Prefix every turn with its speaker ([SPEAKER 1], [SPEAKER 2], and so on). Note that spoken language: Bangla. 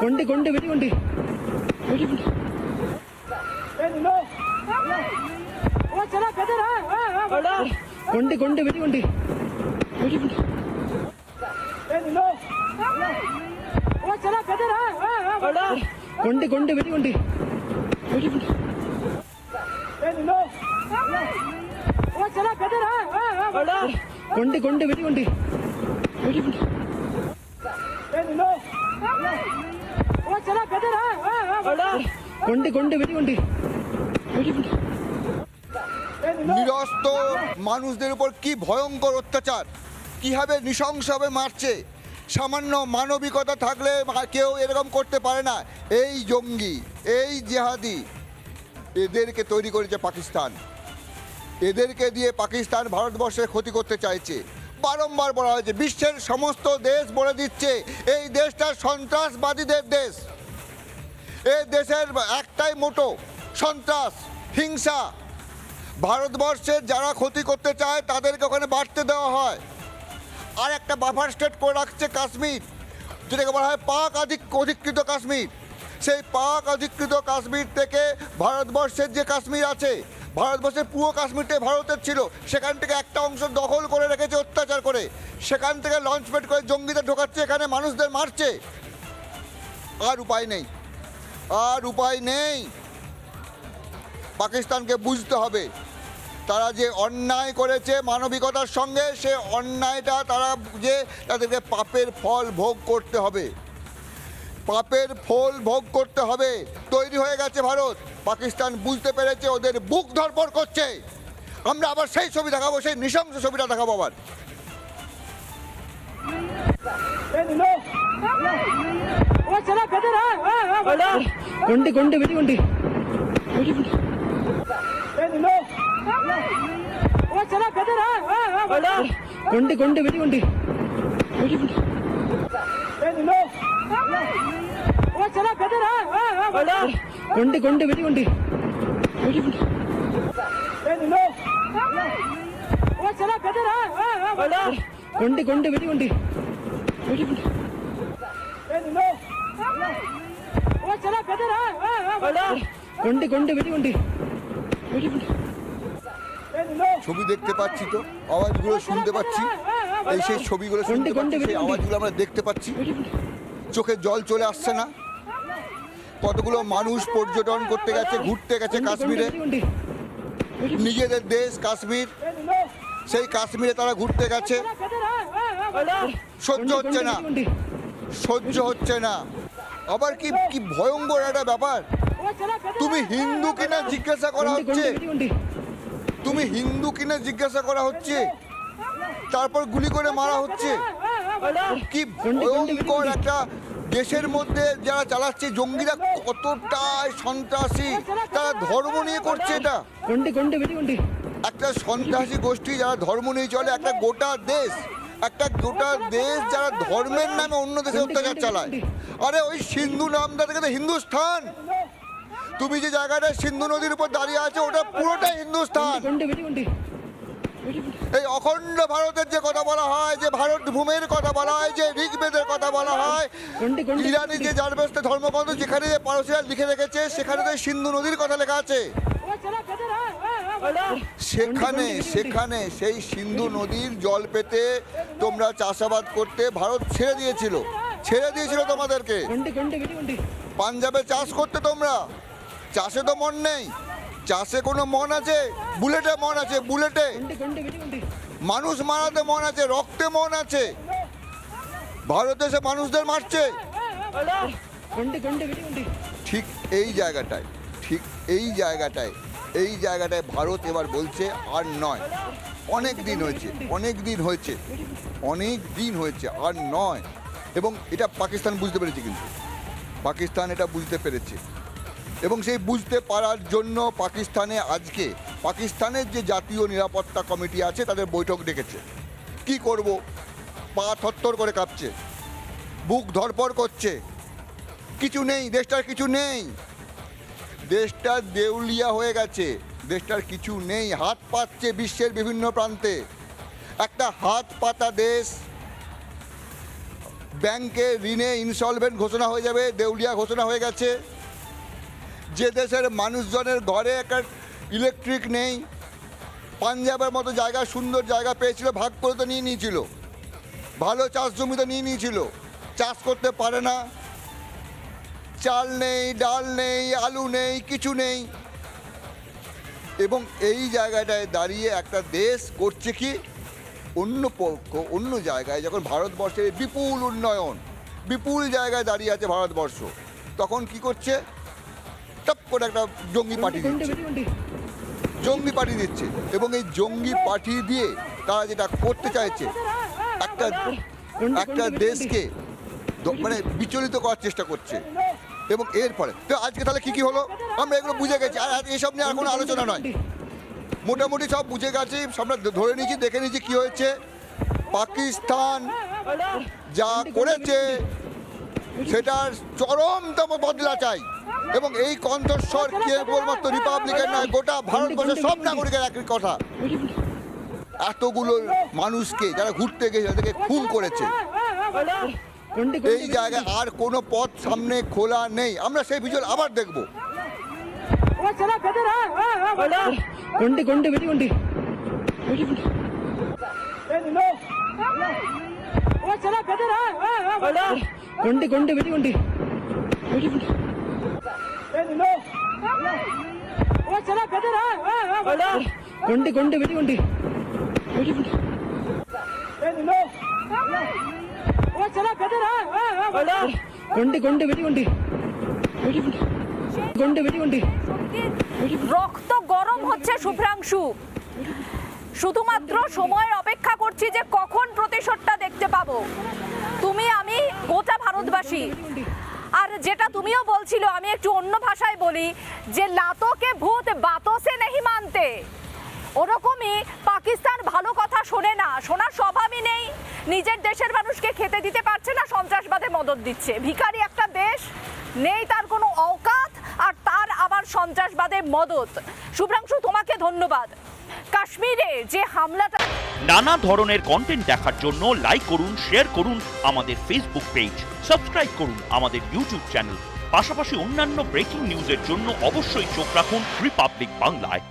[SPEAKER 1] കൊണ്ട് കൊണ്ട് വെടി കൊണ്ട് വെടി കൊണ്ട് കൊണ്ട് കൊണ്ട് വെടി കൊണ്ട് വെടി കൊണ്ട് കൊണ്ട് കൊണ്ട് വെടി കൊണ്ട് വെടി കൊണ്ട് കൊണ്ട് കൊണ്ട് വെടി കൊണ്ട് വെടി കൊണ്ട്
[SPEAKER 2] নিরস্ত মানুষদের উপর কি ভয়ঙ্কর অত্যাচার? কীভাবে নৃশংসভাবে মারছে? সামান্য মানবিকতা থাকলে কেউ এরকম করতে পারে না। এই জঙ্গি, এই জেহাদি, এদেরকে তৈরি করেছে পাকিস্তান। এদেরকে দিয়ে পাকিস্তান ভারতবর্ষের ক্ষতি করতে চাইছে। বারংবার বলা হয়েছে, বিশ্বের সমস্ত দেশ বলে দিচ্ছে, এই দেশটা সন্ত্রাসবাদীদের দেশ। এই দেশের একটাই মোটো, সন্ত্রাস, হিংসা। ভারতবর্ষের যারা ক্ষতি করতে চায়, তাদেরকে ওখানে বাড়তে দেওয়া হয়। আর একটা বাফার স্টেট করে রাখছে কাশ্মীর, যেটাকে বলা হয় পাক আধিক, অধিকৃত কাশ্মীর। সেই পাক অধিকৃত কাশ্মীর থেকে ভারতবর্ষের যে কাশ্মীর আছে, ভারতবর্ষের পুরো কাশ্মীরটাই ভারতের ছিল, সেখান থেকে একটা অংশ দখল করে রেখেছে অত্যাচার করে। সেখান থেকে লঞ্চপ্যাড করে জঙ্গিদের ঢোকাচ্ছে, এখানে মানুষদের মারছে। আর উপায় নেই। আর উপায় নেই। পাকিস্তানকে বুঝতে হবে। তারা যে অন্যায় করেছে মানবিকতার সঙ্গে, সে অন্যায়টা তারা বুঝে তাদেরকে পাপের ফল ভোগ করতে হবে। পাপের ফল ভোগ করতে হবে। তৈরি হয়ে গেছে ভারত। পাকিস্তান বুঝতে পেরেছে, ওদের বুক ধরপড় করছে। আমরা আবার সেই ছবি দেখাবো, সেই নৃশংস ছবিটা দেখাবো আবার।
[SPEAKER 3] கொண்டு கொண்டு வெடி கொண்டு. வெடி
[SPEAKER 1] கொண்டு. கொண்டு கொண்டு வெடி கொண்டு. வெடி
[SPEAKER 3] கொண்டு. கொண்டு கொண்டு வெடி கொண்டு. வெடி கொண்டு.
[SPEAKER 1] கொண்டு கொண்டு வெடி கொண்டு. வெடி கொண்டு.
[SPEAKER 2] ছবি দেখতে পাচ্ছি তো আওয়াজগুলো শুনতে পাচ্ছি। এই সেই ছবিগুলো শুনতে পাচ্ছি সেই আওয়াজগুলো আমরা দেখতে পাচ্ছি। চোখে জল চলে আসছে না। কতগুলো মানুষ পর্যটন করতে গেছে ঘুরতে গেছে কাশ্মীরে। নিজেদের দেশ কাশ্মীর। সেই কাশ্মীরে তারা ঘুরতে গেছে। সহ্য হচ্ছে না। সহ্য হচ্ছে না। আবার কি কি ভয়ঙ্কর একটা ব্যাপার? তুমি হিন্দু কিনা জিজ্ঞাসা করা হচ্ছে? তুমি হিন্দু কিনা জিজ্ঞাসা করা হচ্ছে? তারপর গুলি করে মারা হচ্ছে? কি ভয়ঙ্কর একটা দেশের মধ্যে যারা চালাচ্ছে জঙ্গিরা কতটাই সন্ত্রাসী? তারা ধর্ম নিয়ে করছে এটা। একটা সন্ত্রাসী গোষ্ঠী যারা ধর্ম নিয়ে চলে একটা গোটা দেশ। একটা গোটা দেশ যারা ধর্মের নামে অন্য দেশে অত্যাচার চালায়। আরে ওই সিন্ধু নামটা থেকে হিন্দুস্থান। তুমি যে জায়গাটা সিন্ধু নদীর উপর দাঁড়িয়ে আছো, ওটা পুরোটা হিন্দুস্থান। এই অখণ্ড ভারতের যে কথা বলা হয়, যে ভারত ভূমির কথা বলা হয়, যে ঋগ্বেদের কথা বলা হয়, ইরানি যে জারবেস্তে ধর্মগ্রন্থ, যেখানে যে পারসিরা লিখে রেখেছে, সেখানে তো সিন্ধু নদীর কথা লেখা আছে। সেখানে সেখানে সেই সিন্ধু নদীর জল পেতে তোমরা চাষাবাদ করতে ভারত ছেড়ে দিয়েছিল। ছেড়ে দিয়েছিল তোমাদেরকে। পাঞ্জাবে চাষ করতে তোমরা। চাষে তো মন নেই। চাষে কোনো মন আছে? বুলেটে মন আছে, বুলেটে। মানুষ মারাতে মন আছে, রক্তে মন আছে। ভারত এসে মানুষদের মারছে। ঠিক এই জায়গাটায়, ঠিক এই জায়গাটায় এই জায়গাটায় ভারত এবার বলছে আর নয়। অনেক দিন হয়েছে, অনেক দিন হয়েছে, অনেক দিন হয়েছে আর নয়। এবং এটা পাকিস্তান বুঝতে পেরেছে কিন্তু। পাকিস্তান এটা বুঝতে পেরেছে। এবং সেই বুঝতে পারার জন্য পাকিস্তানে আজকে, পাকিস্তানের যে জাতীয় নিরাপত্তা কমিটি আছে, তাদের বৈঠক ডেকেছে। কি করব? পা থরথর করে কাঁপছে। বুক ধরপড় করছে। কিছু নেই, দেশটার কিছু নেই। দেশটা দেউলিয়া হয়ে গেছে। দেশটার কিছু নেই, হাত পাচ্ছে বিশ্বের বিভিন্ন প্রান্তে। একটা হাত পাতা দেশ, ব্যাংকে ঋণে ইনসলভেন্ট ঘোষণা হয়ে যাবে, দেউলিয়া ঘোষণা হয়ে গেছে। যে দেশের মানুষজনের ঘরে একটা ইলেকট্রিক নেই, পাঞ্জাবের মতো জায়গা, সুন্দর জায়গা পেয়েছিল, ভাগ করে তো নিয়ে নিয়েছিল। ভালো চাষ জমি তো নিয়ে নিয়েছিল। চাষ করতে পারে না। চাল নেই ডাল নেই আলু নেই কিছু নেই। এবং এই জায়গাটায় দাঁড়িয়ে একটা দেশ করছে কি? অন্য পক্ষ অন্য জায়গায়। যখন ভারতবর্ষের বিপুল উন্নয়ন বিপুল জায়গায় দাঁড়িয়ে আছে ভারতবর্ষ তখন কি করছে? টপ করে একটা জঙ্গি পার্টি দিচ্ছে। জঙ্গি পার্টি দিচ্ছে। এবং এই জঙ্গি পার্টি দিয়ে তারা যেটা করতে চাইছে একটা একটা দেশকে মানে বিচলিত করার চেষ্টা করছে। এবং এর ফলে তো আজকে তাহলে কি কি হলো? আমরা এগুলো বুঝে গেছি। আর এসব নিয়ে আর কোনো আলোচনা নয়। মোটামুটি সব বুঝে গেছি, আমরা ধরে নিয়েছি, দেখে নিয়েছি কি হয়েছে। পাকিস্তান যা করেছে, সেটার চরমতম বদলা চাই। এবং এই কণ্ঠস্বর কেবলমাত্র রিপাবলিকের নয়, গোটা ভারতবর্ষের সব নাগরিকের একই কথা। এতগুলো মানুষকে যারা ঘুরতে গেছে, তাদেরকে খুন করেছে। এই জায়গায় আর কোনো পথ সামনে খোলা নেই আমরা সেই ভিজুয়াল আবার দেখবো
[SPEAKER 3] वो चला किधर है हाँ, हाँ, बोलो।
[SPEAKER 1] গুন্ডে গুন্ডে বেটি গুন্ডে
[SPEAKER 3] ए, नीलो। वो चला किधर है हाँ, हाँ, बोलो।
[SPEAKER 1] গুন্ডে গুন্ডে বেটি গুন্ডে
[SPEAKER 3] ए, नीलो। वो चला किधर है
[SPEAKER 4] রক্ত গরম হচ্ছে শুভ্রাংশু। শুধুমাত্র সময়ের অপেক্ষা করছি যে কখন প্রতিশোধটা দেখতে পাবো। তুমি আমি গোটা ভারতবাসী। আর যেটা তুমিও বলছিল আমি একটু অন্য ভাষায় বলি যে লাতকে ভূত বাতসে নেহি মানতে। ওরকমই পাকিস্তান ভালো কথা শোনে না। শোনার স্বভাবই নেই। নিজের দেশের মানুষকে খেতে দিতে পারছে না, সন্ত্রাসবাদে মদত দিচ্ছে। ভিখারি একটা দেশ, নেই তার কোনো অকাত আর তার আবার সন্ত্রাসবাদে মদত। শুভ্রাংশু, তোমাকে ধন্যবাদ। কাশ্মীরে যে হামলাটা
[SPEAKER 5] নানা ধরনের কন্টেন্ট দেখার জন্য লাইক করুন শেয়ার করুন আমাদের ফেসবুক পেজ সাবস্ক্রাইব করুন আমাদের ইউটিউব চ্যানেল পাশাপাশি অন্যান্য ব্রেকিং নিউজের জন্য অবশ্যই চোখ রাখুন রিপাবলিক বাংলায়